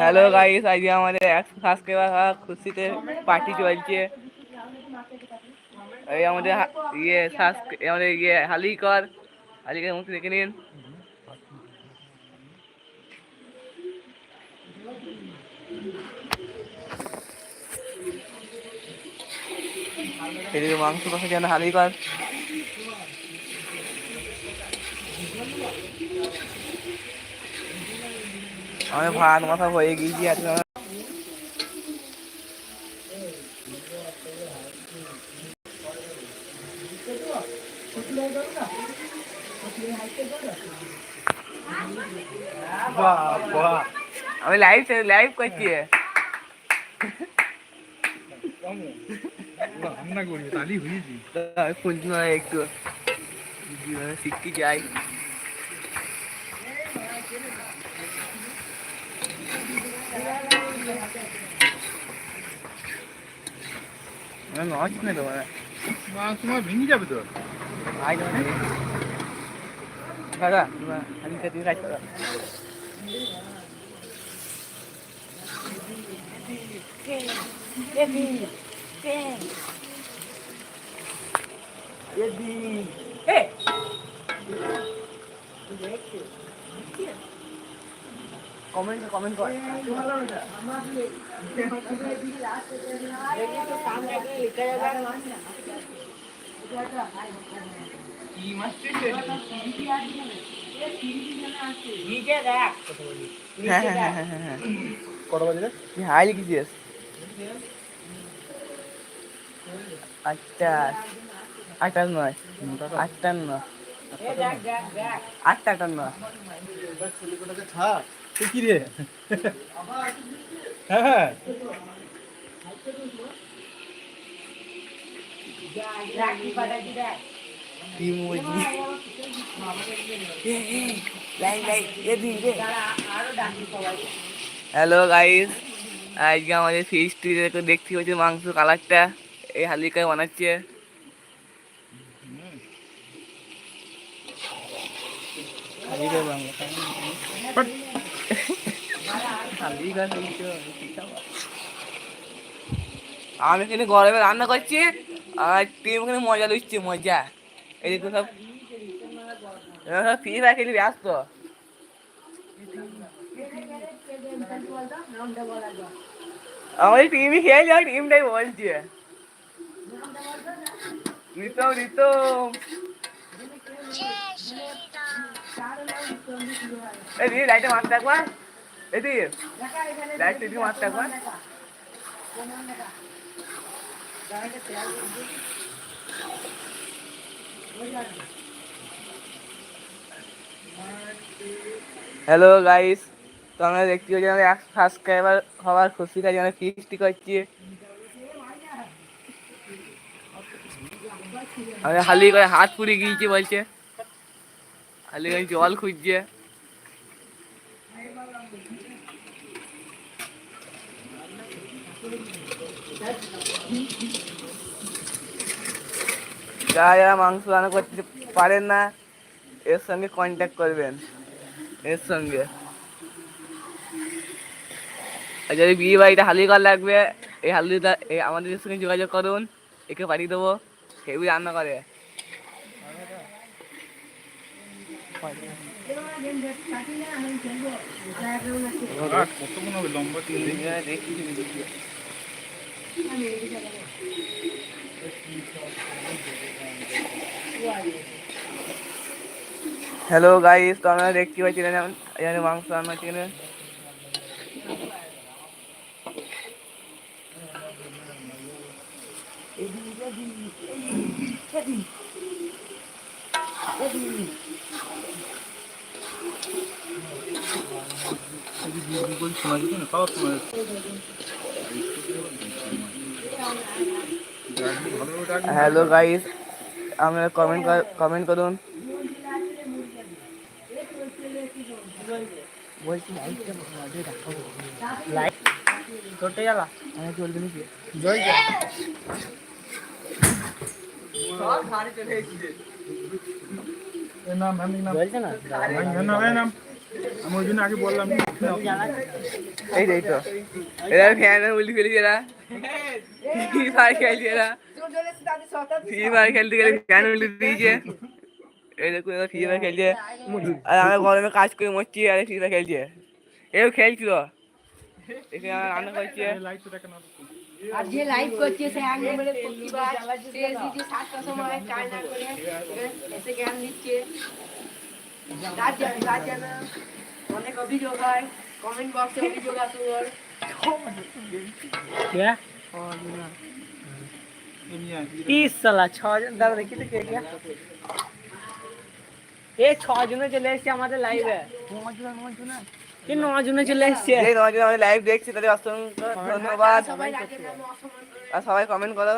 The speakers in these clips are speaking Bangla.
হ্যালো গাইস, আজকে আমাদের একশো সাবস্ক্রাইবার হওয়া খুশিতে পার্টি চলছে। এই আমাদের ইয়ে আমাদের ইয়ে হালিকর। হালিকর মুখ দেখে নিন। এদিকে মাংস কষা যেন হালিকর? আমি ভাত মাথা হয়ে গিয়েছি আজকে আমার আমি লাইভ লাইভ করছি। রান্না করি তালি হয়েছি। আমি শুনছি না একটু। শিখতে চাই। আমার নষ্ট না তোমার মাছ তোমার ভেঙে যাবে তো আই তোমার দাদা তোমার আমি তুমি কাজ করো কমেন্ট কমেন্ট কর। হ্যাঁ হ্যাঁ হ্যাঁ হ্যাঁ হ্যাঁ। কটা বাজে তুই হাই লিখেছিস আটটা আটটার নয় আটটা আটটার নয়। থাক কি রে? হ্যাঁ রে হ্যালো গাইস আজকে আমাদের ফিস্ট দেখতে হচ্ছে মাংস কালারটা এই হালিকায় বানাচ্ছে। আমি এখানে গরমে রান্না করছি আর টিম এখানে মজা লুচ্ছে মজা। এদিকে সব সব ফ্রি ফায়ার খেলি ব্যস্ত। আমাদের টিমই খেয়ে যাক টিমটাই বলছে। রিতম রিতম। এই লাইটে মারতে একবার এই দিদি লাইট দিদি মারতে একবার। হ্যালো গাইস তো আমরা দেখতে পাচ্ছি আমরা এক সাবস্ক্রাইবার হওয়ার খুশিটা যেন ফিস্টি করছি। আমি হালি করে হাত পুড়ে গিয়েছে বলছে। হালি করে জল খুঁজছে। যারা যারা মাংস রান্না করতে পারেন না এর সঙ্গে কন্ট্যাক্ট করবেন এর সঙ্গে। আর যদি বিয়ে বাড়িতে হালি কর লাগবে এই হালুদা এই আমাদের সঙ্গে যোগাযোগ করুন একে পাঠিয়ে দেবো হেভি রান্না করে। লম্বা হ্যালো গাইস তো আমরা দেখতে পাচ্ছি এখানে মাংস রান্না হচ্ছে এখানে। না পাওয়ার যেত হ্যালো গাইস আপনারা কমেন্ট কমেন্ট করুন। আগে বললাম। এই তো, এরা ফ্যান উল্টি ফেলেছে এরা। ফ্রি ফায়ার খেলছে এরা ফ্রি ফায়ার খেলতে গেলে ফ্যান উল্টি দিয়েছে এই দেখুন এরা ফ্রি ফায়ার খেলছে আর আমরা গরমে কাজ করে মরছি আর ফ্রি ফায়ার খেলছে এও খেলছিল এখানে আমরা রান্না করছে এই লাইটটা দেখে না আর যে লাইভ করছে সে এক প্রতিবার সে এসেছে সাতটার সময় কাজ না করে এসে জ্ঞান দিচ্ছে রাত জানে রাত জানে অনেক অভিযোগ হয় কমেন্ট বক্সে অভিযোগ আসে ওর। तीस साला ছ জন দাদা দেখি তো কে কে এ ছ জনে চলে এসছে আমাদের লাইভে কি ন জনে চলে এসছে এই নয় জন আমাদের লাইভ দেখছি তাদের অসংখ্য ধন্যবাদ সবাই রাজের নামে অসম্মান করে আর সবাই কমেন্ট করো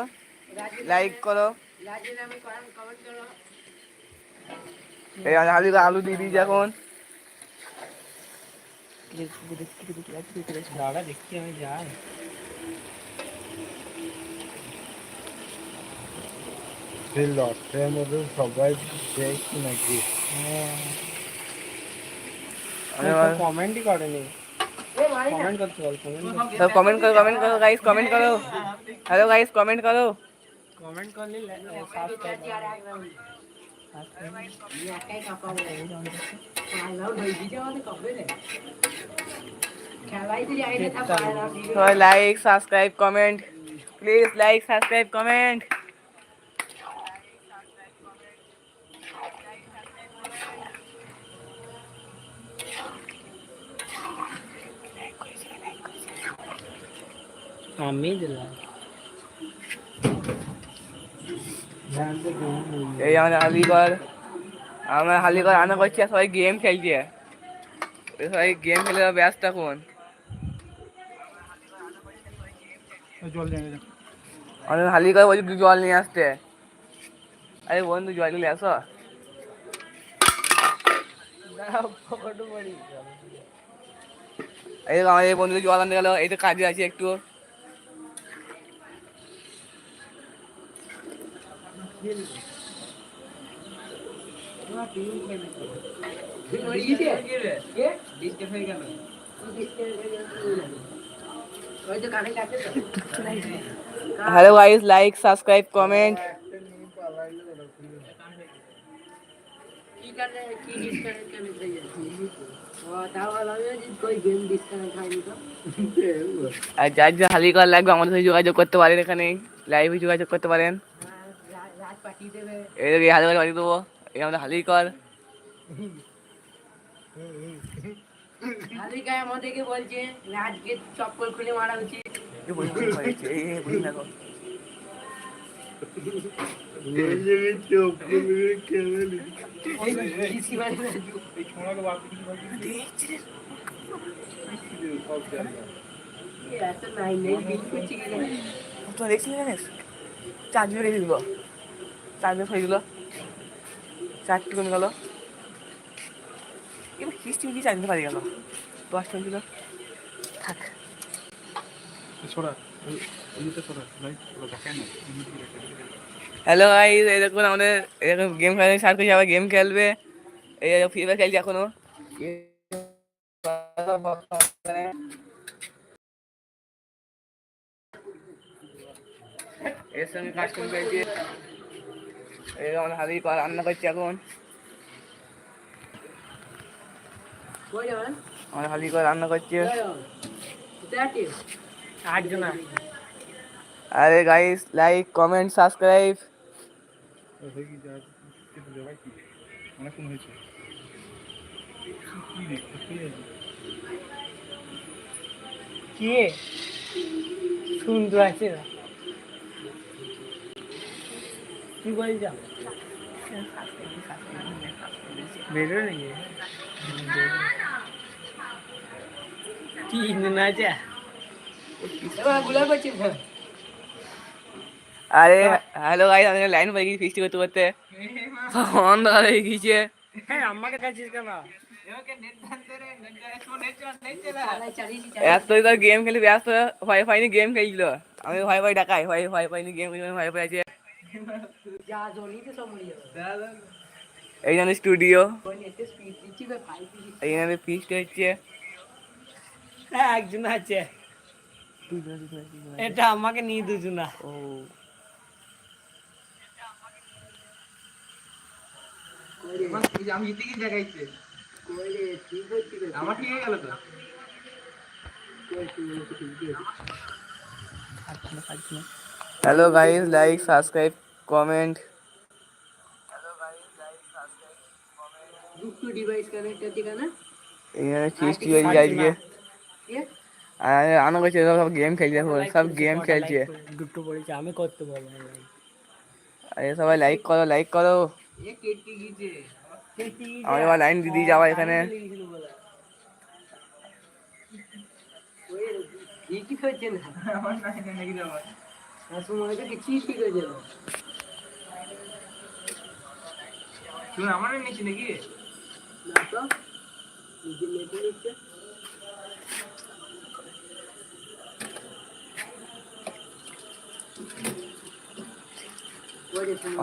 রাজের লাইক করো রাজের নামে কমেন্ট করো এই আলু আলু দিয়ে দিয়েছি এখন দাদা দেখছি আমি যাই সেই লটের মধ্যে সবাই দেখছি নাকি কমেন্টই করেনি এ মারি না কমেন্ট করতে বল কমেন্ট সব কমেন্ট করো কমেন্ট করো গাইস কমেন্ট করো হ্যালো গাইস কমেন্ট করো কমেন্ট করলি রাজি আর এক রাউন্ড একাই কাঁপাবো পারলাম হয়ে দিতে আমাদের কবে রে খেলাই তো যাই না তা পারলাম সবাই like subscribe comment please like subscribe comment আমি দিলাম। এই আমাদের হালিগড় আমরা হালিগড় রান্না করছি আর সবাই গেম খেলছে। সবাই গেম খেলে ব্যস্ত এখন। ওই জল নিয়ে আমাদের হালিগড় বলছি জল নিয়ে আসতে। আরে বন্ধু জল নিয়ে আসো। এই আমাদের বন্ধু জল আনতে গেল এই তো কাজে আছে একটু ওই তো কানে কাছে তো hello guys like subscribe comment আর যার যা হালি করার লাগবে, আমাদের সাথে যোগাযোগ করতে পারেন এখানে। লাইভে যোগাযোগ করতে পারেন। পাঠিয়ে দেবে। এই দেখো এই হালিগড় পাঠিয়ে দেবো। এই আমাদের গায়ে আমাদেরকে বলছে চপ্পল খুলে মারা উচিত। বার করে দিতে পারবি? সব জায়গা। এত নাই নেই বিল করছে কি জানি তোমরা দেখছিলে জানিস? চার্জ মেরে দিল চার্জ হয়ে গেল। চারটি কমে গেল। এবার কিস্তি দিয়ে চার্জ পারি গেল। দশটা ছিল থাক। এই ছোড়া ওই- ওইটা ছোড়া লাইট ছোড়া দেখেন না এমনি কি দেখে? হ্যালো ভাই এই দেখুন আমাদের এরকম গেম খেলে সার করে আবার গেম খেলবে। এই ফ্রি ফায়ার খেলছি এখনও। এর সঙ্গে কাজ করে এই হাতেই করা, রান্না করছি এখন। হাতেই রান্না আরে গাইস লাইক কমেন্ট সাবস্ক্রাইব কে সুন্দর আছে না? কি বেরো নাকি হ্যাঁ আরে হ্যালো গাইস আমি লাইন পাই গেছি ফিস্টি করতে করতে অন্ধকার হয়ে গিয়েছে হ্যাঁ আমাকে কাছিস কেন এতই তো গেম খেলে ব্যস্ত ভয় পাইনি গেম খেলছিল আমি ভয় ভয় ডাকাই ভয় ভয় পাইনি গেম খেলে ভয় পাই আছে যা জলিতে সব মরে যাবে এই জন্য স্টুডিও কোন এতে স্পিড দিচ্ছি কই ফাইভ দিচ্ছি এখানে ফিস্ট হচ্ছে হ্যাঁ একজন আছে এটা আমাকে নিয়ে দুজনা ও আমি জিতে গেছি দেখাইছে কই রে ঠিক হচ্ছে কই আমার ঠিক হয়ে গেল তো কই তুই ঠিক আছে কমেন্ট এখানে হয়ে ঠিক আর সব গেম খেলছে সব গেম খেলছে দুটো বলেছে আমি করতে পারব না আরে সবাই লাইক করো লাইক করো আমার এবার লাইন দিদি যাওয়া এখানে ওই ঠিক হচ্ছে আমার না নাকি যাবার আর কিছুই ঠিক হয়ে যাবে তুমি আমার নিয়েছি নাকি না তো নিজে নেটে নিচ্ছে ওই যে তুমি